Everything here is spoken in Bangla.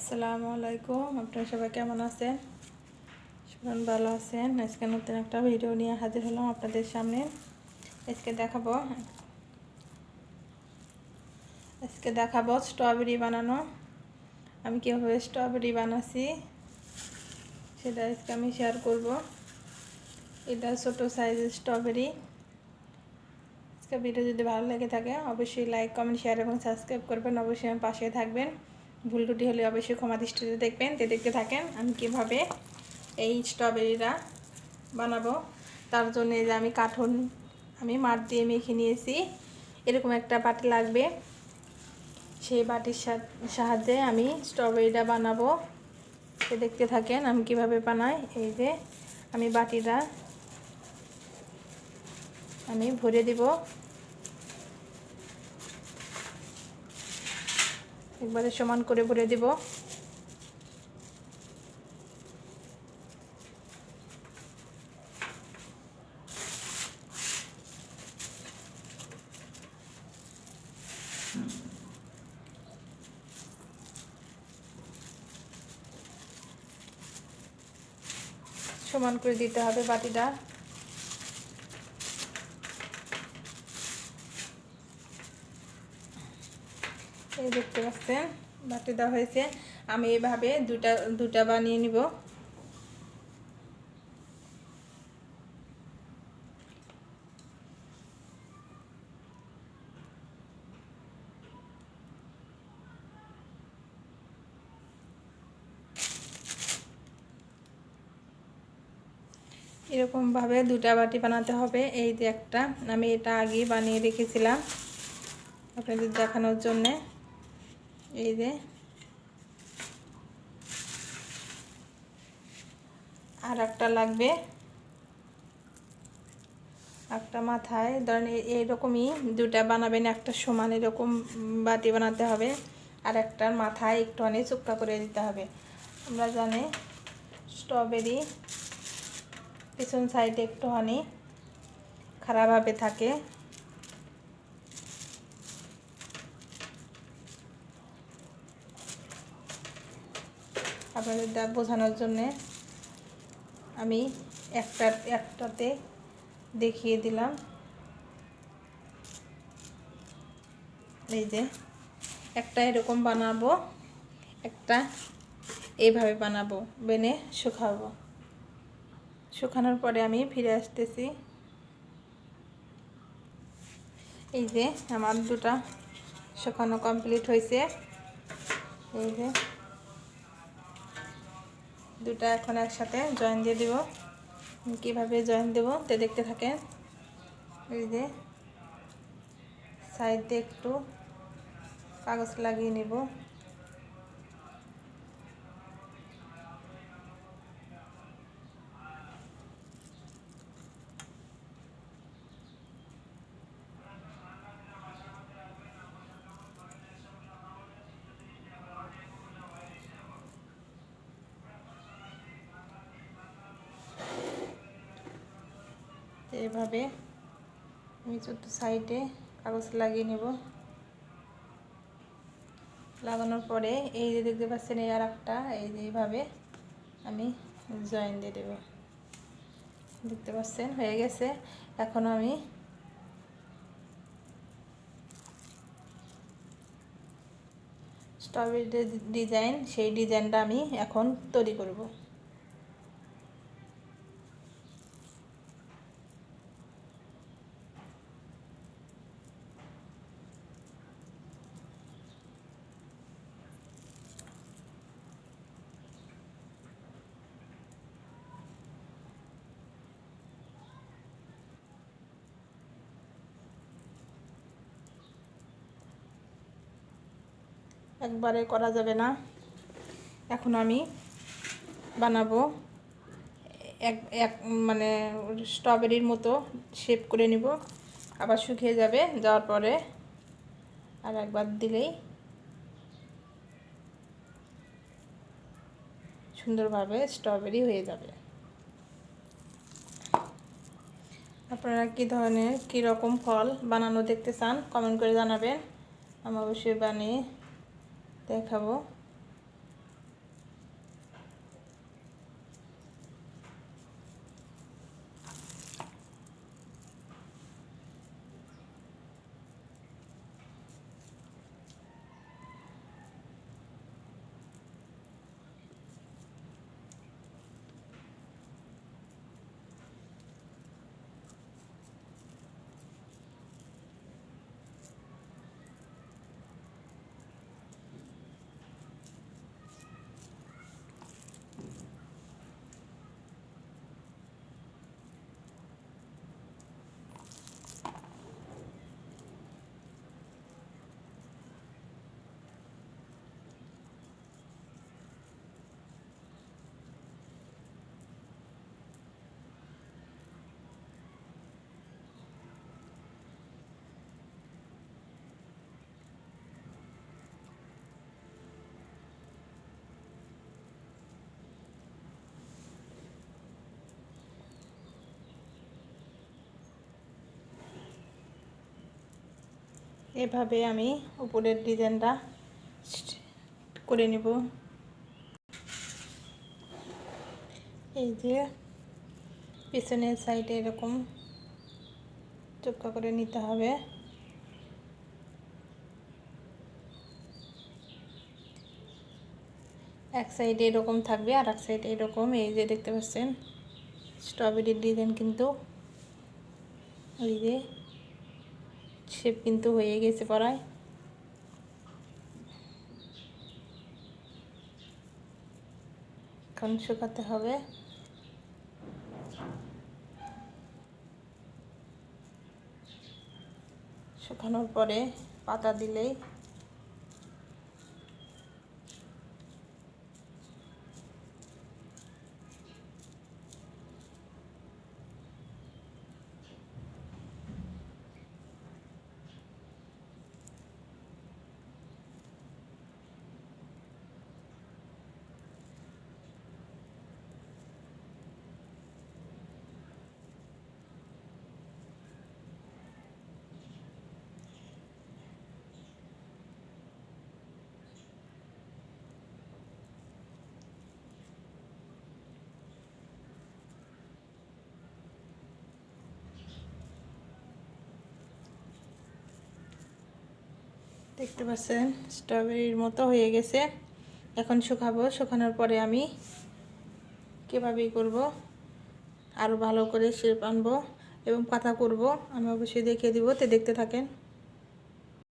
আসসালামু আলাইকুম, আপনারা সবাই কেমন আছেন? সবাই ভালো আছেন? আজকে নতুন একটা ভিডিও নিয়ে হাজির হলাম আপনাদের সামনে। আজকে দেখাবো আজকে দেখাবো স্ট্রবেরি বানানো। আমি কীভাবে স্ট্রবেরি বানাচ্ছি সেটা আজকে আমি শেয়ার করব। এটা ছোটো সাইজের স্ট্রবেরি আজকে ভিডিও যদি ভালো লেগে থাকে, অবশ্যই লাইক কমেন্ট শেয়ার এবং সাবস্ক্রাইব করবেন। অবশ্যই আমার পাশে থাকবেন। ভুল টুটি হলে অবশ্যই ক্ষমা দৃষ্টিতে দেখবেন তে দেখতে থাকেন আমি কীভাবে এই স্ট্রবেরিটা বানাবো। তার জন্য যে আমি কাঠন আমি মাঠ দিয়ে মেখে নিয়েছি। এরকম একটা বাটি লাগবে। সেই বাটির সাহায্যে আমি স্ট্রবেরিটা বানাবো। সে দেখতে থাকেন আমি কীভাবে বানাই। এই যে আমি বাটিটা আমি ভরে দিব। একবারে সমান করে ভরে দিব। সমান করে দিতে হবে বাটিটা। দেখতে পাচ্ছেন, বাটি দেওয়া হয়েছে। আমি এভাবে দুটা দুটা বানিয়ে নিব। এরকমভাবে দুটা বাটি বানাতে হবে। এই যে একটা, আমি এটা আগে বানিয়ে রেখেছিলাম আপনাদের দেখানোর জন্যে। এই যে। আর একটা লাগবে। একটা মাথায়। ধরেন এইরকমই দুটা বানাবেন, একটা সমান এরকম বাটি বানাতে হবে, আর একটার মাথায় একটুখানি চুক্কা করে দিতে হবে। আমরা জানি স্ট্রবেরি পিছন সাইডে একটুখানি খারাপভাবে থাকে। আপনাদের বোঝানোর জন্যে আমি একটা, একটাতে দেখিয়ে দিলাম। এই যে একটা এরকম বানাবো, একটা এইভাবে বানাবো, বেনে শুকাবো। শুকানোর পরে আমি ফিরে আসতেছি। এই যে আমার দুটা শুকানো কমপ্লিট হয়েছে। এই যে দুটা এখন একসাথে জয়েন দিয়ে দিব। কীভাবে জয়েন দেব তে দেখতে থাকেন এই যে সাইড একটু কাগজ লাগিয়ে নিব। এভাবে আমি ছোট্ট সাইডে কাগজ লাগিয়ে নেব। লাগানোর পরে এই যে দেখতে পাচ্ছেন এই আর একটা এই যে এইভাবে আমি জয়েন দিয়ে দেব। দেখতে পাচ্ছেন, হয়ে গেছে। এখন আমি স্ট্রবেরি ডিজাইন সেই ডিজাইনটা আমি এখন তৈরি করব। একবারে করা যাবে না। এখন আমি বানাবো এক এক মানে স্ট্রবেরির মতো শেপ করে নিব। আবার শুকিয়ে যাবে, যাওয়ার পরে আর একবার দিলেই সুন্দরভাবে স্ট্রবেরি হয়ে যাবে। আপনারা কী ধরনের কীরকম ফল বানানো দেখতে চান, কমেন্ট করে জানাবেন। আমি অবশ্যই বানিয়ে দেখাবো। এভাবে আমি উপরের ডিজাইনটা করে নেব। এই যে পিছনের সাইডে এরকম চোখা করে নিতে হবে। এক সাইডে এরকম থাকবে আর এক সাইডে এরকম, এই যে দেখতে পাচ্ছেন, স্ট্রবেরির ডিজাইন কিন্তু। এই যে শেপ কিন্তু হয়ে গেছে পড়ায়। এখন শুকাতে হবে। শুকানোর পরে পাতা দিলেই দেখতে পাচ্ছেন স্ট্রবেরির মতো হয়ে গেছে। এখন শুকাবো, শুকানোর পরে আমি কীভাবেই করব আরও ভালো করে শেপ আনব এবং পাতা করব। আমি অবশ্যই দেখিয়ে দিব, তো দেখতে থাকেন।